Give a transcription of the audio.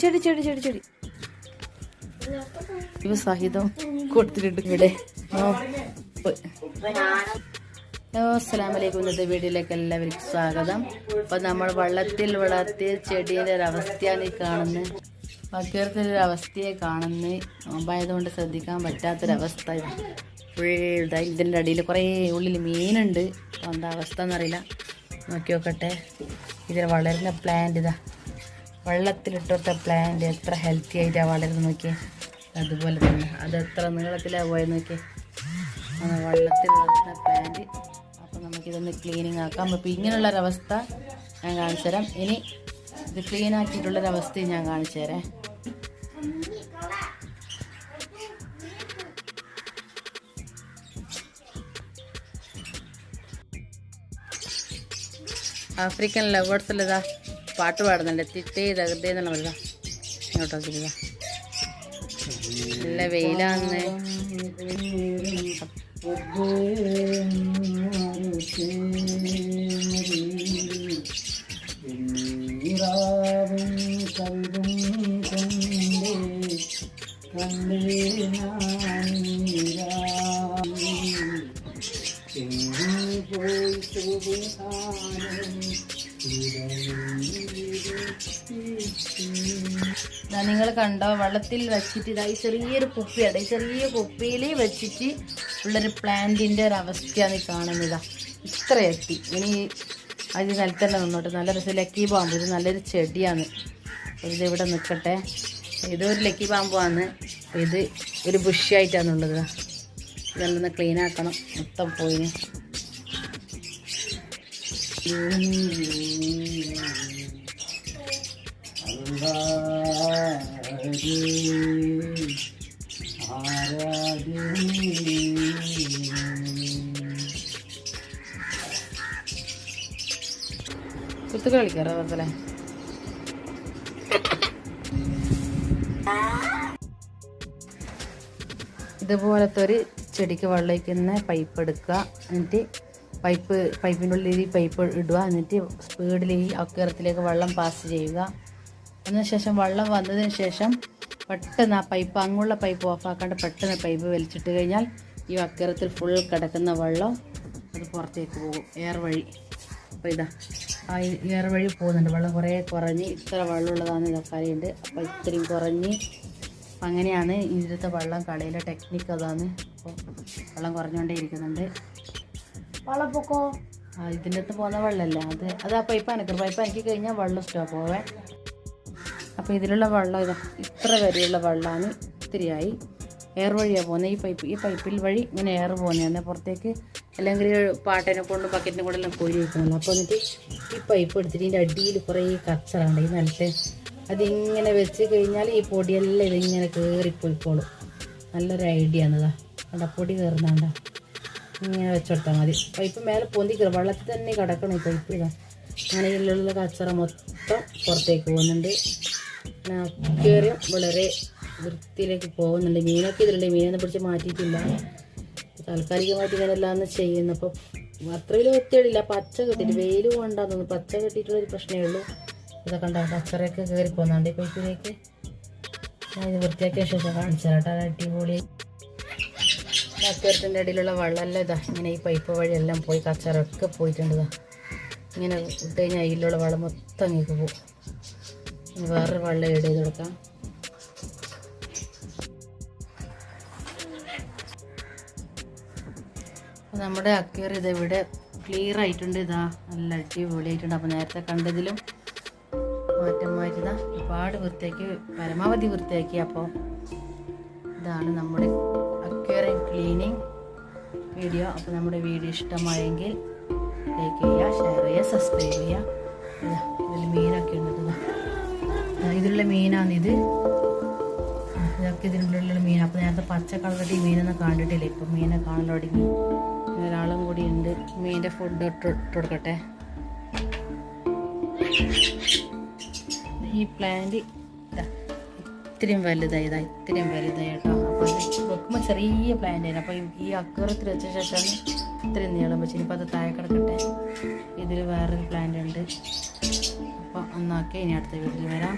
ചെടി ചെടി ചെടി ചെടി. ഇവ സഹിതം കൊടുത്തിട്ടുണ്ട് ഇവിടെ. അസ്സലാമലൈക്കും. ഇന്നത്തെ വീഡിയോയിലേക്ക് എല്ലാവർക്കും സ്വാഗതം. അപ്പൊ നമ്മൾ വള്ളത്തിൽ വളർത്തിയ ചെടീന്റെ ഒരു അവസ്ഥയാണ് ഈ കാണുന്നത് അവസ്ഥയെ കാണുന്നത് നോമ്പായതുകൊണ്ട് ശ്രദ്ധിക്കാൻ പറ്റാത്തൊരവസ്ഥ. ഇതായി ഇതാ ഇതിന്റെ അടിയിൽ കുറേ ഉള്ളിൽ മീനുണ്ട്. എന്താ അവസ്ഥ എന്നറിയില്ല. നോക്കി നോക്കട്ടെ ഇതിൽ വളരുന്ന പ്ലാന്റ് ഇതാ. വെള്ളത്തിലിട്ടൊത്ത പ്ലാന്റ് എത്ര ഹെൽത്തി ആയിട്ടാണ് വളരുന്നത് നോക്കിയേ. അതുപോലെ തന്നെ അത് എത്ര നീളത്തിലാണ് പോയത് നോക്കിയേ. വെള്ളത്തിൽ വളർത്തുന്ന പ്ലാന്റ് അപ്പോൾ നമുക്കിതൊന്ന് ക്ലീനിങ് ആക്കാം. അപ്പോൾ ഇങ്ങനെയുള്ളൊരവസ്ഥ ഞാൻ കാണിച്ചു തരാം. ഇനി ഇത് ക്ലീൻ ആക്കിയിട്ടുള്ളൊരവസ്ഥയും ഞാൻ കാണിച്ചു തരാം. ആഫ്രിക്കൻ ലവേഴ്സിൽ ഇതാ പാട്ട് പാടുന്നുണ്ട്. തിട്ടേ തകർത്തേ എന്നുള്ള പറയുക. ഇങ്ങോട്ടോ ഇതാ നല്ല വെയിലാന്ന്. നിങ്ങൾ കണ്ടോ വെള്ളത്തിൽ വെച്ചിട്ട് ഇതാ ഈ ചെറിയൊരു കുപ്പിയാണ് ഈ ചെറിയ കുപ്പിയിൽ വെച്ചിട്ട് ഉള്ളൊരു പ്ലാന്റിന്റെ ഒരു അവസ്ഥയാണ് കാണുന്നത്. ഇത്ര എത്തി. ഇനി അത് നിലത്തന്നെ നിന്നോട്ടെ. നല്ല രസം. ലക്കി പാമ്പ്. ഇത് നല്ലൊരു ചെടിയാണ്. ഇത് ഇവിടെ നിൽക്കട്ടെ ഇതൊരു ലക്കി പാമ്പാണ്. ഇത് ഒരു ബുഷിയായിട്ടാണുള്ളത് ഇതെല്ലാം ക്ലീൻ ആക്കണം. മൊത്തം പോയിന്. കുത്തുകൾ കളിക്കാറോ വെറുതെ ഇതുപോലത്തെ ഒരു ചെടിക്ക് വെള്ളം വയ്ക്കുന്ന പൈപ്പ് എടുക്കുക. എന്നിട്ട് പൈപ്പ് പൈപ്പിന്റെ ഉള്ളിൽ ഈ പൈപ്പ് ഇടുക. എന്നിട്ട് സ്പീഡിൽ ഈ അക്കരത്തിലേക്ക് വെള്ളം പാസ് ചെയ്യുക. അതിനുശേഷം വെള്ളം വന്നതിന് ശേഷം പെട്ടെന്ന് ആ പൈപ്പ് അങ്ങുള്ള പൈപ്പ് ഓഫാക്കാണ്ട് പെട്ടെന്ന് പൈപ്പ് വലിച്ചിട്ട് കഴിഞ്ഞാൽ ഈ അക്കരത്തിൽ ഫുൾ കിടക്കുന്ന വെള്ളം അത് പുറത്തേക്ക് പോകും. എയർ വഴി. അപ്പോൾ ഇതാ ആ എയർ വഴി പോകുന്നുണ്ട്. വെള്ളം കുറേ കുറഞ്ഞ് ഇത്ര വെള്ളമുള്ളതാണ് ഇതൊക്കെ അറിയുണ്ട് അപ്പോൾ ഇത്രയും കുറഞ്ഞ് അങ്ങനെയാണ് ഇതിലത്തെ വെള്ളം കളയിലെ ടെക്നിക്ക് അതാണ്. അപ്പോൾ വെള്ളം കുറഞ്ഞുകൊണ്ടേ ഇരിക്കുന്നുണ്ട്. വെള്ളപ്പൊക്കോ? ആ ഇതിന്റെ അകത്ത് പോകുന്ന വെള്ളമല്ല. അത് അത് ആ പൈപ്പ് അനക്കും പൈപ്പ് അനക്കി കഴിഞ്ഞാൽ വെള്ളം സ്റ്റോപ്പ് പോവേ അപ്പോൾ ഇതിലുള്ള വെള്ളം ഇതാ ഇത്ര വരെയുള്ള വെള്ളമാണ് ഇത്തിരിയായി എയർ വഴിയാണ് പോകുന്നത് ഈ പൈപ്പ് ഈ പൈപ്പിൽ വഴി ഇങ്ങനെ എയർ പോകുന്നതാണ്. പുറത്തേക്ക് അല്ലെങ്കിൽ പാട്ടേനെ കൊണ്ട് ബക്കറ്റിനെ കൊണ്ടെല്ലാം കോരി വെക്കുന്നുള്ളൂ അപ്പോൾ എന്നിട്ട് ഈ പൈപ്പ് എടുത്തിട്ട് ഇതിന്റെ അടിയിൽ കുറേ കച്ചറുണ്ട് ഈ നിലത്ത് അതിങ്ങനെ വെച്ച് കഴിഞ്ഞാൽ ഈ പൊടിയെല്ലാം ഇതിങ്ങനെ കയറിപ്പോയിക്കോളും നല്ലൊരു ഐഡിയ ആണിതാ കണ്ട? പൊടി കയറുന്നാണ്ട ഇങ്ങനെ വെച്ചെടുത്താൽ മതി. പൈപ്പ് മേലെ പൊന്തി കയറും വെള്ളത്തിൽ തന്നെ കിടക്കണം ഈ പൈപ്പ് ഇതാ. അങ്ങനെ ഇതിലുള്ള കച്ചറ മൊത്തം പുറത്തേക്ക് പോകുന്നുണ്ട്. അക്വേറിയം വളരെ വൃത്തിയിലേക്ക് പോകുന്നുണ്ട്. മീനൊക്കെ ഇതിലുണ്ട്. മീനൊന്നും പിടിച്ച് മാറ്റിയിട്ടില്ല. താൽക്കാലികമായിട്ട് ഇങ്ങനെല്ലാന്ന് ചെയ്യുന്നു. അപ്പം അത്ര വലിയ പച്ച കെട്ടിട്ട് വെയിൽ കൊണ്ടാന്ന് പച്ച കെട്ടിയിട്ടുള്ളൊരു പ്രശ്നമേ ഉള്ളൂ. ഇതൊക്കെ കണ്ടാൽ കച്ചറയൊക്കെ കയറി പോകുന്നുണ്ട് പൈപ്പിലേക്ക്. ഞാൻ ഇത് വൃത്തിയാക്കിയ ശേഷം കാണിച്ചു തരാം കേട്ടോ അടിപൊളി. അക്വേറിയത്തിന്റെ ഇടയിലുള്ള വെള്ളമെല്ലാം ഇതാ ഇങ്ങനെ ഈ പൈപ്പ് വഴിയെല്ലാം പോയി കച്ചറൊക്കെ പോയിട്ടുണ്ട് ഇതാ. ഇങ്ങനെ ഇട്ട് കഴിഞ്ഞാൽ അതിലുള്ള വെള്ളം മൊത്തം അങ്ങേക്ക് പോകും. വേറൊരു വെള്ളം ഇട ചെയ്ത് കൊടുക്കാം. നമ്മുടെ അക്വേർ ഇത് ഇവിടെ ക്ലിയർ ആയിട്ടുണ്ട് ഇതാ. നല്ല അടിപൊളിയായിട്ടുണ്ട്. അപ്പോൾ നേരത്തെ കണ്ടതിലും മാറ്റം മാറ്റിതാ ഒരുപാട് വൃത്തിയാക്കി പരമാവധി വൃത്തിയാക്കി. അപ്പോൾ ഇതാണ് നമ്മുടെ അക്വേറിയം ക്ലീനിങ് വീഡിയോ അപ്പോൾ നമ്മുടെ വീഡിയോ ഇഷ്ടമായെങ്കിൽ ലൈക്ക് ചെയ്യുക ഷെയർ ചെയ്യുക സബ്സ്ക്രൈബ് ചെയ്യുക. ഇതാ ഇതിൽ മീനൊക്കെ ഉണ്ട് ഇതിലുള്ള മീനാണിത് ഇതൊക്കെ ഇതിനുള്ള മീൻ. അപ്പോൾ നേരത്തെ പച്ച കളറിട്ട് ഈ മീനൊന്നും കണ്ടിട്ടില്ല. ഇപ്പം മീനെ കാണാൻ തുടങ്ങി. ഒരാളും കൂടി ഉണ്ട്. മീന്റെ ഫുഡ് ഇട്ട് കൊടുക്കട്ടെ. ഈ പ്ലാന്റ് ഇത്രയും വലുതായി ഇതാ ഇത്രയും വലുതായി കേട്ടോ. വെക്കുമ്പോൾ ചെറിയ പ്ലാന്റ് ആയിരുന്നു. അപ്പോൾ ഈ അക്വറത്തിൽ വെച്ച ശേഷമാണ് ഇത്രയും നീളം വെച്ചത് ഇനിയിപ്പോൾ അത് താഴെ കിടക്കട്ടെ. ഇതിൽ വേറൊരു പ്ലാന്റ് ഉണ്ട്. അപ്പോൾ ഒന്നാക്കി ഇനി അടുത്ത വീട്ടിൽ വരാം.